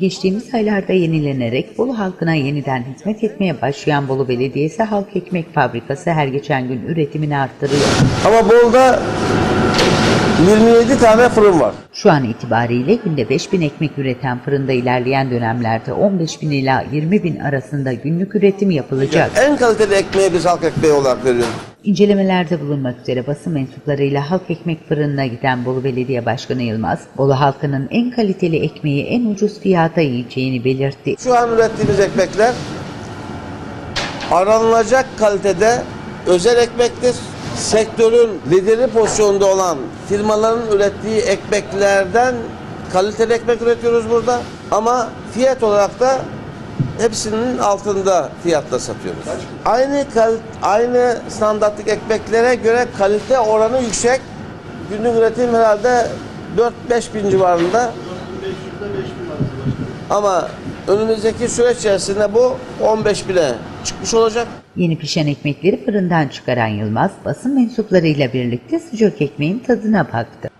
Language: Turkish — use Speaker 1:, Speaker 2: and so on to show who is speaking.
Speaker 1: Geçtiğimiz aylarda yenilenerek Bolu halkına yeniden hizmet etmeye başlayan Bolu Belediyesi Halk Ekmek Fabrikası her geçen gün üretimini arttırıyor.
Speaker 2: Ama Bolu'da 27 tane fırın var.
Speaker 1: Şu an itibariyle günde 5000 ekmek üreten fırında ilerleyen dönemlerde 15 bin ila 20 bin arasında günlük üretim yapılacak.
Speaker 2: En kaliteli ekmeği biz halk ekmeği olarak veriyoruz.
Speaker 1: İncelemelerde bulunmak üzere basın mensuplarıyla Halk Ekmek Fırını'na giden Bolu Belediye Başkanı Yılmaz, Bolu halkının en kaliteli ekmeği en ucuz fiyata yiyeceğini belirtti.
Speaker 2: Şu an ürettiğimiz ekmekler aranılacak kalitede özel ekmektir. Sektörün lideri pozisyonda olan firmaların ürettiği ekmeklerden kaliteli ekmek üretiyoruz burada. Ama fiyat olarak da hepsinin altında fiyatla satıyoruz. Aynı aynı standartlık ekmeklere göre kalite oranı yüksek. Günlük üretim herhalde 4-5 bin civarında. Ama önümüzdeki süreç içerisinde bu 15 bine çıkmış olacak.
Speaker 1: Yeni pişen ekmekleri fırından çıkaran Yılmaz, basın mensuplarıyla birlikte sıcak ekmeğin tadına baktı.